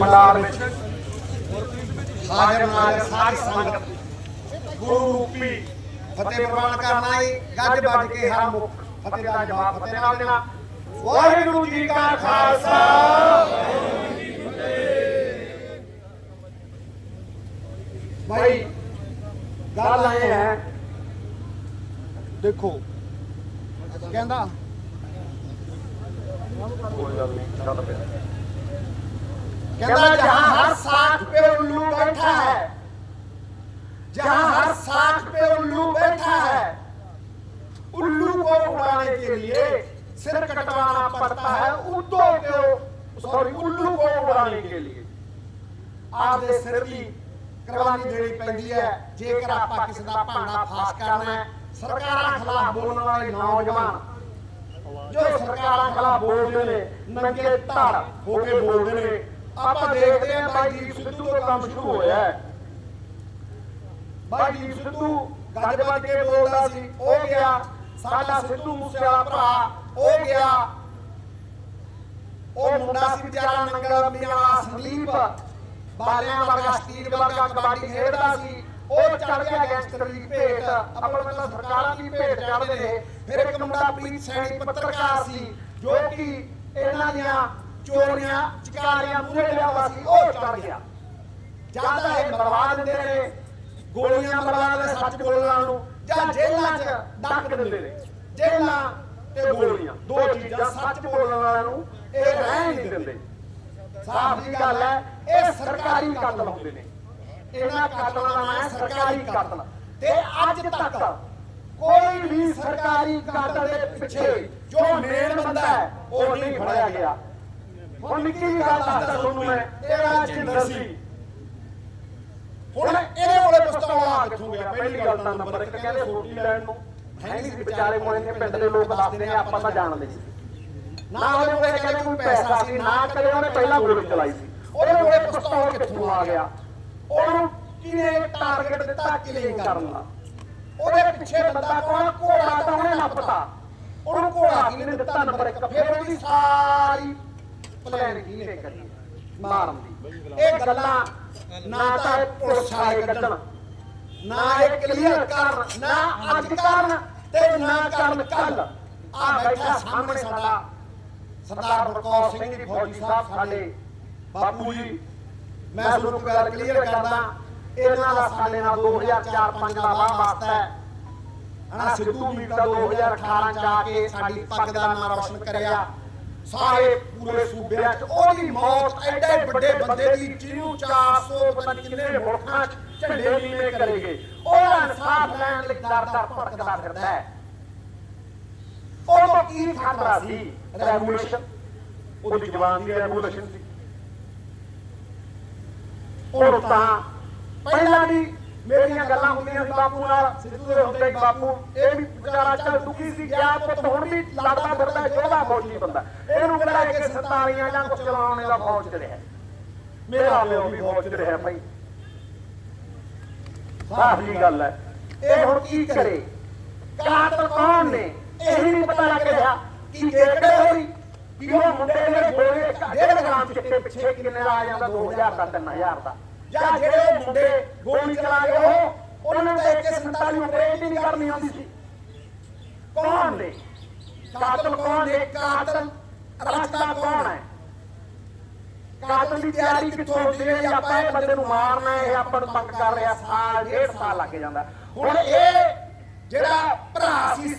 ਮੰਡਾਰ ਵਿੱਚ। ਹਾਜ਼ਰ ਨਾਜ਼ਰ ਸਾਰੀ ਸੰਗਤ। ਗੁਰੂ ਰੂਪੀ ਫਤਿਹ ਪ੍ਰਵਾਨ ਕਰਨਾ ਏ ਗੱਜ ਵੱਜ ਕੇ ਹਰ ਮੁਖ ਫਤਿਹ ਦਾ ਜਵਾਬ ਫਤਿਹ ਨਾਲ ਦੇਣਾ। ਵਾਹਿਗੁਰੂ ਜੀ ਕਾ ਖਾਲਸਾ। ਭਾਈ ਗੱਲ ਇਹ ਹੈ ਦੇਖੋ ਕਹਿੰਦਾ ਕੋਈ ਗੱਲ ਨਹੀਂ ਚੱਲ ਪਿਆ। ਕਹਿੰਦਾ ਜਹਾਂ ਹਰ ਸਾਖ पे उल्लू बैठा है जहाँ हर साख पे उल्लू बैठा है उल्लू को उड़ाने के लिए सिर कटवाना पड़ता है उद्दो को सॉरी उल्लू को उड़ाने के लिए ਆਪਦੇ ਸਿਰ ਦੀ ਕੁਰਬਾਨੀ ਦੇਣੀ ਪੈਂਦੀ ਹੈ ਜੇਕਰ ਆਪਾਂ ਕਿਸੇ ਦਾ ਭਾਂਡਾ ਫਾਸ ਕਰਨਾ ਹੈ ਸਰਕਾਰਾਂ ਖਿਲਾਫ ਬੋਲਣ ਵਾਲੇ ਨੌਜਵਾਨ ਜੋ ਸਰਕਾਰਾਂ ਖਿਲਾਫ ਬੋਲਦੇ ਨੇ ਨੰਗੇ ਧੜ ਹੋ ਕੇ ਬੋਲਦੇ ਨੇ ਆਪਾਂ ਦੇਖਦੇ ਹਾਂ ਬਾਈ ਦੀਪ ਸਿੱਧੂ ਤੋਂ ਕੰਮ ਸ਼ੁਰੂ ਹੋਇਆ ਹੈ। ਬਾਈ ਦੀਪ ਸਿੱਧੂ ਗੱਜ ਵੱਜ ਕੇ ਬੋਲਦਾ ਸੀ। ਉਹ ਗਿਆ ਸਾਡਾ ਸਿੱਧੂ ਮੂਸੇ ਵਾਲਾ ਭਰਾ। ਉਹ ਗਿਆ। ਉਹ ਮੁੰਡਾ ਸੀ ਵਿਚਾਰਾ ਨੰਗਲ ਅੰਬੀਆਂ ਵਾਲਾ ਸੰਦੀਪ। ਬਾਲਿਆਂ ਵਰਗਾ ਸਟੀਲ ਵਰਗਾ ਕਬੱਡੀ ਖੇਡਦਾ ਸੀ। ਉਹ ਚੜ ਗਿਆ ਗੈਂਗਸਟਰ ਦੀ ਭੇਟ। ਆਪਾਂ ਪਹਿਲਾਂ ਸਰਕਾਰਾਂ ਦੀ ਭੇਟ ਚੜਦੇ ਨੇ। ਫਿਰ ਇੱਕ ਮੁੰਡਾ ਪ੍ਰੀਤ ਸੈਣੀ ਪੱਤਰਕਾਰ ਸੀ ਜੋ ਕਿ ਇਹਨਾਂ ਦੀਆਂ ਚੋਰੀਆਂ, ਚਕਾਰੀਆਂ, ਮੂਹਰੇ ਲਿਆਵਾ ਸੀ, ਉਹ ਚੜ ਗਿਆ। ਜ਼ਿਆਦਾ ਇਹ ਮਰਵਾ ਦਿੰਦੇ ਨੇ, ਗੋਲੀਆਂ ਮਰਵਾ ਦਿੰਦੇ ਸੱਚ ਬੋਲਣ ਨੂੰ, ਜਾਂ ਜੇਲ੍ਹਾਂ 'ਚ ਡੱਕ ਦਿੰਦੇ ਨੇ। ਜੇਲ੍ਹਾਂ ਤੇ ਗੋਲੀਆਂ, ਦੋ ਚੀਜ਼ਾਂ ਸੱਚ ਬੋਲਣ ਵਾਲਿਆਂ ਨੂੰ ਇਹ ਰਹਿ ਨਹੀਂ ਦਿੰਦੇ। ਸਾਫ਼ ਦੀ ਗੱਲ ਹੈ, ਇਹ ਸਰਕਾਰੀ ਕਤਲ ਹੁੰਦੇ ਨੇ। ਇਹਨਾਂ ਕਤਲਾਂ ਦਾ ਨਾਮ ਹੈ ਸਰਕਾਰੀ ਕਤਲ। ਤੇ ਅੱਜ ਤੱਕ ਕੋਈ ਵੀ ਸਰਕਾਰੀ ਕਤਲ ਦੇ ਪਿੱਛੇ ਜੋ ਮੇਨ ਬੰਦਾ ਹੈ, ਉਹ ਨਹੀਂ ਫੜਿਆ ਗਿਆ। ਹੁਣ ਨਿੱਕੀ ਜਿਹੀ ਗੱਲ ਦੱਸਦਾ ਤੁਹਾਨੂੰ ਮੈਂ ਇਹ ਰਾਜਿੰਦਰ ਸੀ। ਹੁਣ ਇਹਦੇ ਕੋਲੇ ਆ ਕਿੱਥੋਂ ਗਿਆ? ਪਹਿਲੀ ਗੱਲ ਤਾਂ ਨੰਬਰ ਇੱਕ ਕਹਿੰਦੇ ਸੋਟੀ ਲੈਣ ਨੂੰ ਹੈ ਨਹੀਂ ਵਿਚਾਰੇ ਕੋਲੇ ਇੱਥੇ ਪਿੰਡ ਦੇ ਲੋਕ ਦੱਸਦੇ ਨੇ ਆਪਾਂ ਤਾਂ ਜਾਣਦੇ ਸੀ। ਨਾ ਉਹਦੇ ਕੋਲੇ ਕਹਿੰਦੇ ਕੋਈ ਪੈਸਾ ਸੀ ਨਾ ਕਦੇ ਉਹਨੇ ਪਹਿਲਾਂ ਗੋਲੀ ਚਲਾਈ ਸੀ। ਉਹਦੇ ਕੋਲੇ ਪਿਸਤੌਲ ਕਿੱਥੋਂ ਆ ਗਿਆ? ਉਹਨੂੰ ਕਿਹਨੇ ਟਾਰਗੇਟ ਦਿੱਤਾ ਕਿਲਿੰਗ ਕਰਨ? ਦਾ ਉਹਦੇ ਪਿੱਛੇ ਬੰਦਾ ਕੌਣ? ਘੋੜਾ ਤਾਂ ਉਹਨੇ ਨੱਪਤਾ ਉਹਨੂੰ ਘੋੜਾ ਕਿਹਨੇ ਦਿੱਤਾ? ਨੰਬਰ ਇੱਕ। ਫਿਰ ਉਹਦੀ ਸਾਰੀ ਪਲਾਨ ਕਿਹਨੇ ਕਰੀ ਮਾਰਨ ਦੀ ਇਹ ਗੱਲਾਂ ਨਾ ਤਾਂ ਇਹ ਪੁਲਿਸ ਵਾਲੇ ਕੱਢਣ ਨਾ ਇਹ ਕਲੀਅਰ ਕਰਨ ਨਾ ਅੱਜ ਕਰਨ ਤੇ ਨਾ ਕਰਨ ਕੱਲ ਆ ਬੈਠਾ ਸਾਹਮਣੇ ਸਾਡਾ ਸਰਦਾਰ ਬਲਕੌਰ ਸਿੰਘ ਜੀ ਫੌਜੀ ਸਾਹਿਬ ਸਾਡੇ ਬਾਪੂ ਜੀ। ਮੈਂ ਤੁਹਾਨੂੰ ਗੱਲ ਕਲੀਅਰ ਕਰਦਾ ਇਹਨਾਂ ਦਾ ਸਾਡੇ ਨਾਲ 2004-5 ਦਾ ਵਾਹ ਵਾਸਤਾ ਹੈ। ਸਿੱਧੂ ਦਾ 2018 ਚ ਆ ਕੇ ਸਾਡੀ ਪੱਗ ਦਾ ਨਾਮ ਰੌਸ਼ਨ ਕਰਿਆ। ਸਾਰੇ ਪੂਰੇ ਸੂਬਿਆਂ ਚ ਉਹਦੀ ਮੌਤ ਐਡੇ ਵੱਡੇ ਬੰਦੇ ਦੀ ਜਿਹਨੂੰ 400 ਪਤਾ ਨੀ ਕਿੰਨੇ ਮੁਲਕਾਂ ਚ ਝੰਡੇ ਨੀਵੇਂ ਕਰੇਗੇ ਉਹਦਾ ਇਨਸਾਫ ਲੈਣ ਲਈ ਦਰ ਭਟਕਦਾ ਫਿਰਦਾ ਹੈ। ਉਹ ਕੀ ਖਤਰਾ ਸੀ ਰੈਵੋਲੂਸ਼ਨ ਉਹਦੀ ਜਵਾਨ ਦੀ ਰੈਵੋਲੂਸ਼ਨ ਸੀ। ਉਹ ਤਾਂ ਪਹਿਲਾਂ ਵੀ ਮੇਰੀਆਂ ਗੱਲਾਂ ਹੁੰਦੀਆਂ ਸੀ ਬਾਪੂ ਨਾਲ ਸਿੱਧੂ ਦੇ ਹੁੰਦੇ ਬਾਪੂ। ਇਹ ਵੀ ਵਿਚਾਰਾ ਚੱਲ ਦੁਖੀ ਸੀ ਗਿਆ ਪੁੱਤ ਹੁਣ ਵੀ ਲੜਦਾ ਫਿਰਦਾ ਯੋਧਾ ਫੌਜੀ ਬੰਦਾ। ਇਹਨੂੰ ਕਿਹੜਾ ਕਿ ਸਤਾਰੀਆਂ ਜਾਂ ਕੁਝ ਚਲਾਉਣੇ ਦਾ ਫੌਜ ਚ ਰਿਹਾ। ਮੇਰਾ ਪਿਓ ਵੀ ਫੌਜ ਚ ਰਿਹਾ ਭਾਈ। ਸਾਫ਼ ਜੀ ਗੱਲ ਹੈ। ਇਹ ਹੁਣ ਕੀ ਕਰੇ? ਕਾਤਲ ਕੌਣ ਨੇ? ਇਹ ਨਹੀਂ ਪਤਾ ਲੱਗ ਰਿਹਾ ਕਿ ਕਿਹੜੇ ਹੋਈ ਕਿ ਉਹ ਮੁੰਡੇ ਨੇ ਗੋਲੇ ਡੇਢ ਗ੍ਰਾਮ ਚਿੱਟੇ ਪਿੱਛੇ ਕਿੰਨੇ ਦਾ ਆ ਜਾਂਦਾ 2000 ਦਾ 3000 ਦਾ। ਜਾਂ ਜਿਹੜੇ ਉਹ ਮੁੰਡੇ ਗੋਲੀ ਚਲਾ ਗਏ ਉਹ ਉਹਨਾਂ ਨੂੰ ਦੇਖ ਕੇ 47 ਅੰਗਰੇਜ਼ ਨਹੀਂ ਕਰਨੀ ਆਉਂਦੀ ਸੀ। ਕੌਣ ਨੇ? ਕਾਤਲ ਕੌਣ ਨੇ? ਕਾਤਲ ਰਸਤਾ ਕੌਣ ਹੈ? ਕਾਤਲ ਦੀ ਤਿਆਰੀ ਕਿੱਥੋਂ ਹੁੰਦੀ ਹੈ? ਜੇ ਆਪਾਂ ਇਹ ਬੰਦੇ ਨੂੰ ਮਾਰਨਾ ਹੈ ਇਹ ਆਪਾਂ ਨੂੰ ਤੰਗ ਕਰ ਰਿਹਾ ਸਾਲ ਡੇਢ ਸਾਲ ਲੱਗ ਜਾਂਦਾ। ਹੁਣ ਇਹ ਜਿਹੜਾ ਭਰਾ ਸੀ